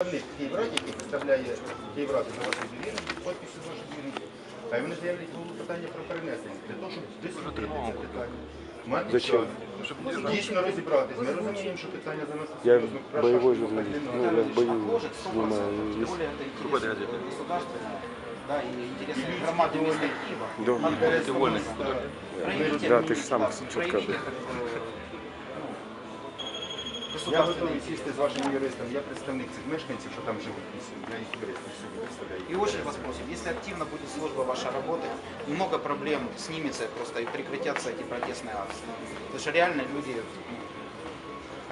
представник Київраді, який представляє Київраду за вашою довірою, підписи вашої довіри. А вони заявлять було питання про перенесення. Для того, щоб дослідити це питання. Мати Зачем? час, дійсно розібратись. Ми розуміємо, що питання за нас Я серйозно. Краще, боевой щоб журналист. так Ну, не я надо. в бою снимаю. Есть- Более это интересно государственное, да, и интересно громады места Киева. Да. Інтересно Довольны. нас, да. Проявить Да, ты ж сам администрацию, Я государственный готовий сісти з вашим юристом. Я представник цих мешканців, що там живуть. Я їх юристів собі представляю. И очень вас просим, если активно будет служба ваша работать, много проблем снимется просто и прекратятся эти протестные акции. Потому что реально люди,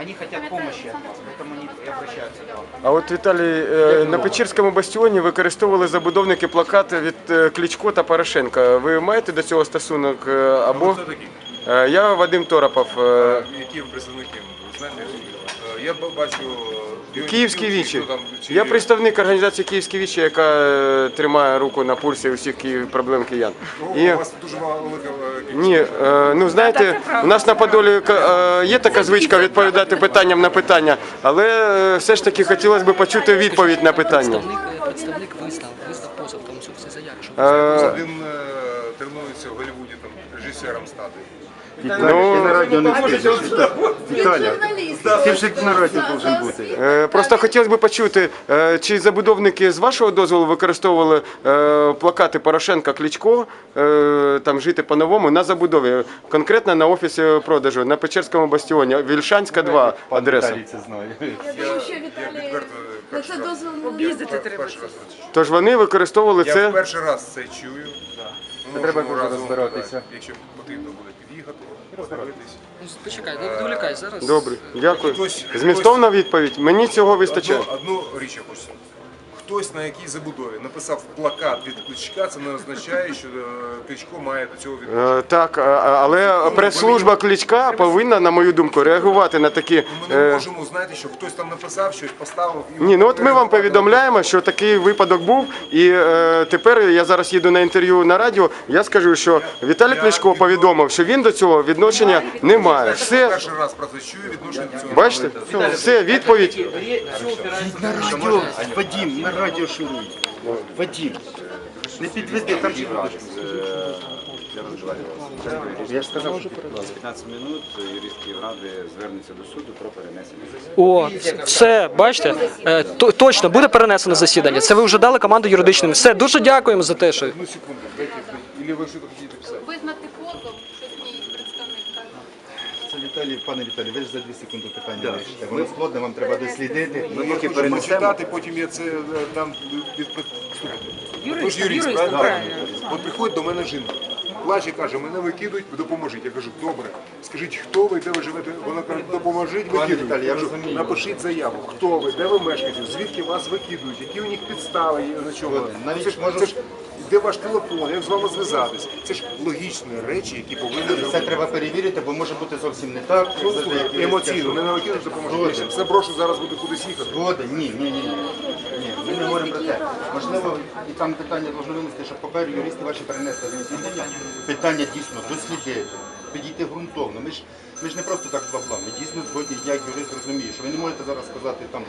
они хотят помощи от вас, поэтому они и обращаются к вам. А от Віталій, е, на Печерському бастіоні використовували забудовники плакати від е, Кличко та Порошенка. Ви маєте до цього стосунок? е, Або Хто такий? Е, я Вадим Торопов, е, Які ви представники? Ви знаєте, е, Я бачу е, Київські вічі. Я представник організації Київські вічі, яка е, тримає руку на пульсі усіх проблем киян. Ну, І У вас дуже мала велика е, ні, е, ну знаєте, у нас на Подолі е, є така звичка відповідати питанням на питання, але все ж таки хотілося б почути відповідь на питання. Представник, визнав, визнав позов тому що всі заяви, Е, Він тренується в Голлівуді там режисером стати. Ну, на радіо не скажеш. Віталя, ти вже на радіо должен бути. Е, Просто хотілося б почути, е, чи забудовники з вашого дозволу використовували е, плакати Порошенка Кличко е, там жити по-новому на забудові, конкретно на офісі продажу на Печерському бастіоні, Вільшанська 2 адреса. Віталій це знає. Я думаю, що Віталій на це раз. не Я їздити перший раз це. Тож вони використовували Я це. в перший раз це чую. Ми треба можемо дуже разом, розбиратися. так, Якщо потрібно буде подивитись. Ну, почекай, не відволікай зараз. Добре, дякую. Хтось- Змістовна відповідь. Мені цього вистачає. Одну, одну річ я хочу. сказати. Хтось на якій забудові написав плакат від Кличка, це не означає, що е, Кличко має до цього відношення. Е, Так, а- а- але прес-служба Кличка повинна, на мою думку, реагувати на такі. Ми не е, можемо знати, що хтось там написав, щось поставив. і Ні, ну от ми вам повідомляємо, що такий випадок був, і е, тепер я зараз їду на інтерв'ю на радіо. Я скажу, що Віталій Кличко повідомив, що він до цього відношення не має. Все, Перший раз про це чую відношення до цього. бачите, все, відповідь. Радіо, Вадим, на радіо шурують. Вадим, не підведи, там же Я ж сказав, що 15 минут юрист Київради звернеться до суду про перенесення засідання. О, все, бачите? Е, то- точно, буде перенесено засідання. Це ви вже дали команду юридичним. Все, дуже дякуємо за те, що. Одну секунду, дайте, или ви що хотіте писати? Визнати позов, що мій представник каже. Це Віталій, пане Віталій, ви ж за 2 секунди питання вирішите. Воно складне, вам треба дослідити. Ми поки прочитати, потім я це е, дам від Юрист, Ви ж юрист, правильно? От приходить до мене жінка. Плаче, каже, мене викидують, допоможіть. Я кажу, добре, скажіть, хто ви, де ви живете? Вона каже, допоможіть, викидують. Віталій, я кажу, розумію. напишіть заяву, хто ви, де ви мешкаєте, звідки вас викидують, які у них підстави, і на чому. Навіть Це ж, можу- це ж, де ваш телефон, як з вами зв'язатись? Це ж логічні речі, які повинні Це зробити. треба перевірити, бо може бути зовсім не так. Ну, Це слухай, Емоційно, викинуть, допоможуть. Згоден. Якщо Заброшу, зараз буду кудись їхати. Згоден, ні, ні, ні. ні. Ні, ми не говоримо про те. Можливо, і там питання должно винести, щоб поки юристи ваші перенесли засідання. Питання дійсно дослідити, підійти ґрунтовно. Ми ж, ми ж не просто так бабла. Ми дійсно згодні, як юрист розуміє, що ви не можете зараз сказати там,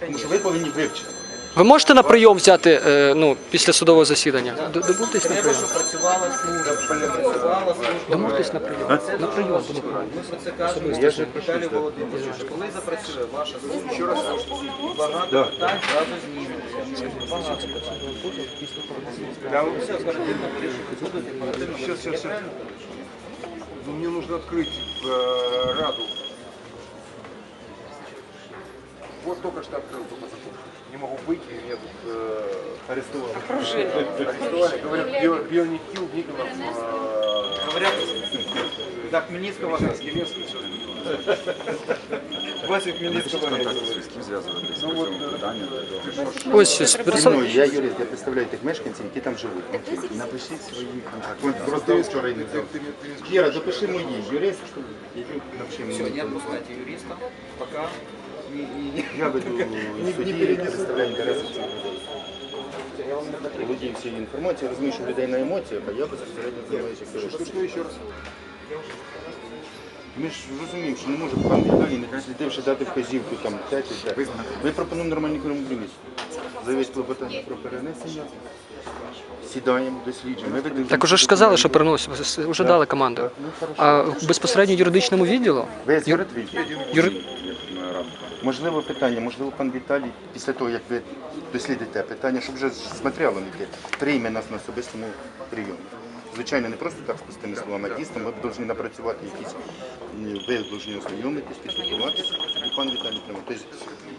тому що ви повинні вивчити. Ви можете на прийом взяти е, ну, після судового засідання? Д- Добудьтесь на Треба, прийом. щоб працювала служба, працювала служба. Домовтесь на прийом. На прийом. буде правильно. Ми про це кажемо Віталій Володимирович. Коли запрацює ваша служба, що раз багато питань зразу зніметься. Багато питань. Все, оперативно вирішується. Оперативно Сейчас, сейчас, сейчас. Ну, мне нужно открыть э, Раду. Вот только что открыл, только закон. Не могу выйти, меня тут э, арестовали. Арестовали, говорят, Био- Бионикил, Никонов, э, Говорят, до Хмельницкого Зеленский, все. Вася Хмельницкого З ким зв'язуватися по цьому питанню? Ось щось. Ну, я юрист, я представляю тих мешканців, які там живуть. Напишіть свої контакти. От просто вчора й не взяв. Кіра, запиши мої. Юрист, який напиши Все, не мені. отпускайте юриста, пока Я веду судді, представляю інтереси цих. Володію всією інформацією, розумію, що людей на емоціях, а я безпосередньо займаюся Что, керівництвом. еще раз? Ми ж розуміємо, що не може пан Віталій, не дослідивши дати вказівку там те чи те. Ми пропонуємо нормальний компроміс. Заявить клопотання про перенесення. Сідаємо, досліджуємо. Ми ведемо- Так уже ж сказали, що переносимо, вже дали команду. Ну. А безпосередньо юридичному відділу Ви з юр... Можливо, питання, можливо, пан Віталій, після того, як ви дослідите питання, щоб вже з матеріалом йти, прийме нас на особистому прийомі. Звичайно, не просто так з пустими словами, а дійсно ми повинні напрацювати якісь, ви повинні ознайомитись, підготуватися, і пан Віталій прийме. Тобто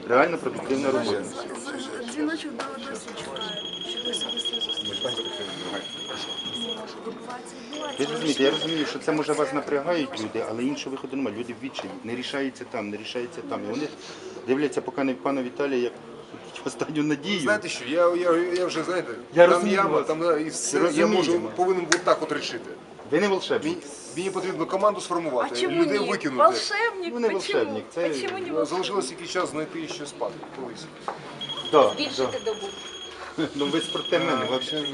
реально продуктивна робота. Дзвіночок до досі Ви розумієте, я розумію, що це може вас напрягають люди, але іншого виходу немає. Люди відчаї. Не рішається там, не рішається там. І вони дивляться поки не в пана Віталія як останню надію. Знаєте що, я, я, я вже, знаєте, Я там розумію яма, вас. там е, і все, я Розумію. можу, повинен от так от рішити. Ви не волшебник. Мені, мені потрібно команду А сформувати, чому людей ні? викинути. Волшебник, Ну, не почему? волшебник, це- Почему не Ну, волшебник? Залишилось якийсь час знайти що спати колись. Да, да. Ну ви проти мене, взагалі.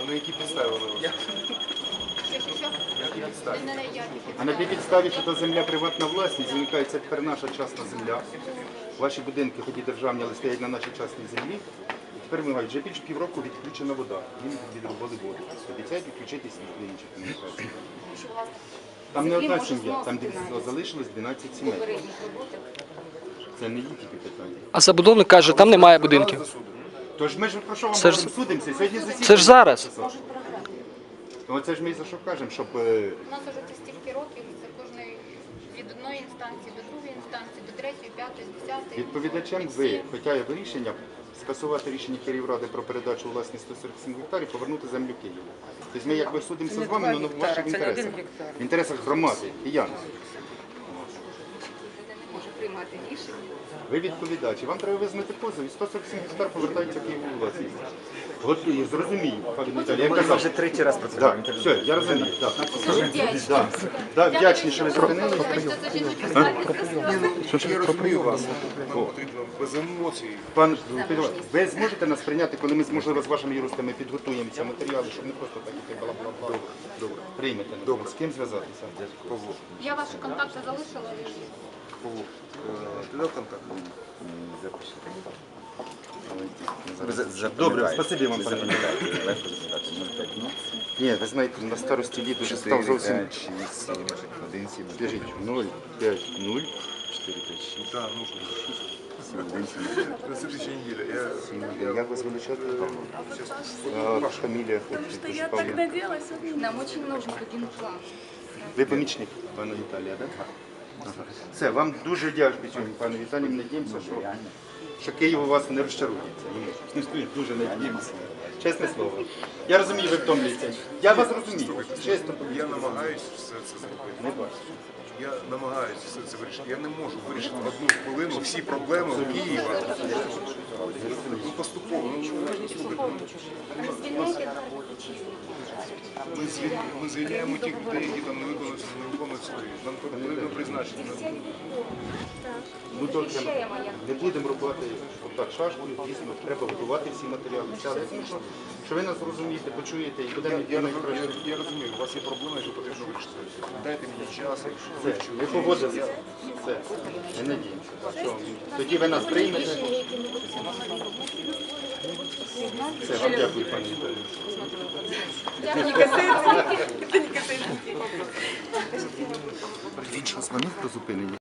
А на які підстави вас? А на тій підставі, що та земля приватна власність, виникає тепер наша частна земля. Ваші будинки, хоч і державні, але стоять на нашій частній землі. І тепер вимагають, вже більше півроку відключена вода. Їм відробили воду. Обіцяють відключити світло інші комунікації. Там не одна сім'я, там де залишилось 12 сімей. Це не їх тільки питання. А забудовник каже, там немає будинків. Тож ми ж про що вам Це ж- говоримо? судимося? Сьогодні засідання. Це ж зараз. Ну, Оце ж ми за що кажемо, щоб е, У нас вже це стільки років, це кожної від одної інстанції до другої інстанції, до третьої, п'ятої, десятої. відповідачем ви, хоча є рішення скасувати рішення Київради про передачу у власність 147 гектарів, повернути землю Києву. Тобто ми якби судимося з вами, але в ваших інтересах. В інтересах громади, киян. Приймати рішення. Ви відповідачі. Вам треба визнати позов, і 147 гектар повертається Києву у власність. Готую, зрозумію, пане Віталій. Я казав. вже третій раз про це Так, все, я розумію. Да, да, вдячні, що ви. Вибачте, жіночі слайди Я розумію вас, нам потрібно без емоцій. Пан Петро, ви зможете нас прийняти, коли ми, можливо, з вашими юристами підготуємо ці матеріали, щоб не просто так іти бла-бла-бла. Добре, добре. Приймете. Добре. З ким зв'язатися? Павло, Я ваші контакти залишила. Павло, е, ти дав контакт? Добре, спасибі вам, пане Віталій. Легко запитати. 05, ну, Ні, ви знаєте, на старості літ уже став 4, зовсім... 5, 6, 7, 1, 7, Скажіть, 0, 5, 0, 4, 5, 6, Так, ну, 7, 1, 7, на слідчій неділі. Я 7, Як вас величати? А, Фамілія, хоч дуже Павло. наделась. Нам очень нужен один план. Ви помічник пана Віталія, так? Все, вам дуже дякую, пане Віталій. Надіємося, що, що Київ у вас не розчарується. Дуже надіємося. Чесне слово. Я розумію, ви втомлюєтеся. Я вас розумію. Чесно. Я намагаюсь все це зробити. Не. Я намагаюсь все це вирішити. Я не можу вирішити в одну хвилину всі проблеми у Києва. Ну поступово. Ну, ми, звіль... ми звільняємо тих людей, які там не виконують, не виконують свої. Нам потрібно призначення. Ну добре, не будемо робити отак шашкою, дійсно, треба готувати всі матеріали. Все, Але що, що ви нас розумієте, почуєте і будемо йти я, найкраще. я, я розумію, у вас є проблеми, які потрібно вирішити. Дайте мені час, Все, ми погодилися. Все, ми надіємося. Що, Тоді ви нас приймете. Все, вам дякую, пані Віталію. Він час момент про зупинення.